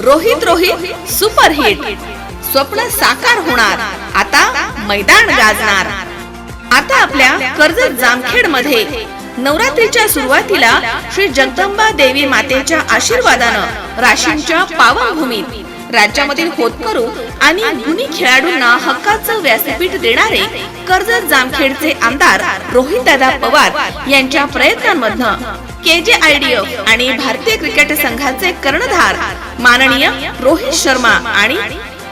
Rohit Rohit super hit स्वप्न साकार होणार. आता मैदान गाजणार. आता आपल्या कर्जत जामखेडमध्ये नवरात्रीच्या सुरुवातीला श्री जगदंबा देवी मातेच्या आशीर्वादानं राशींच्या पावनभूमीत राज्यामधील होतकरू आणि गुणी खेळाडूंना हक्काचं व्यासपीठ देणारे कर्जत जामखेडचे आमदार रोहितदादा पवार यांच्या प्रयत्नांमधनं के जे आय डी आणि भारतीय क्रिकेट संघाचे कर्णधार माननीय रोहित शर्मा आणि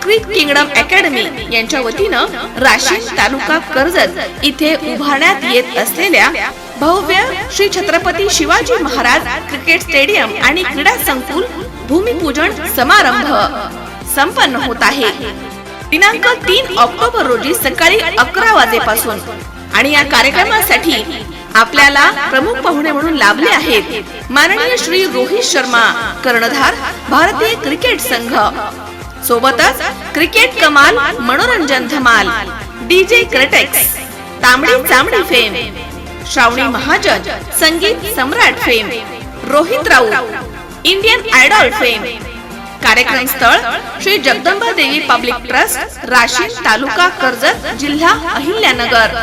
क्रिक किंगडम अकॅडमी यांच्या वतीनं राशीन तालुका कर्जत इथे उभारण्यात येत असलेल्या भव्य श्री छत्रपती शिवाजी महाराज क्रिकेट स्टेडियम आणि क्रीडा संकुल भूमिपूजन समारंभ संपन्न होत आहे. दिनांक तीन ऑक्टोबर रोजी सकाळी अकरा वाजेपासून आणि या कार्यक्रमासाठी आपल्याला प्रमुख पाहुणे म्हणून लाभले आहेत. माननीय श्री रोहित शर्मा कर्णधार भारतीय क्रिकेट संघ. सोबतच क्रिकेट कमाल मनोरंजन धमाल डीजे क्रेटेक्स तांबडी चांबडी fame Shravani Mahajan Sangeet Samrat fame Rohit Raut Indian Idol fame. कार्यक्रम स्थळ श्री जगदंबा देवी पब्लिक ट्रस्ट राशीन तालुका कर्जत जिल्हा अहिल्यानगर.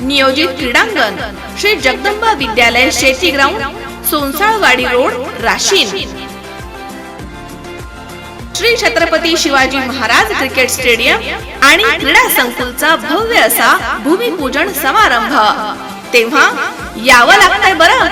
नियोजित क्रीडांगण श्री जगदंबा विद्यालय शेती ground Sonsalwadi road Rashin. Shri Chhatrapati Shivaji Maharaj cricket stadium आणि क्रीडा संकुलचा भव्य असा भूमिपूजन समारंभ. तेव्हा यावं लागतंय बरं.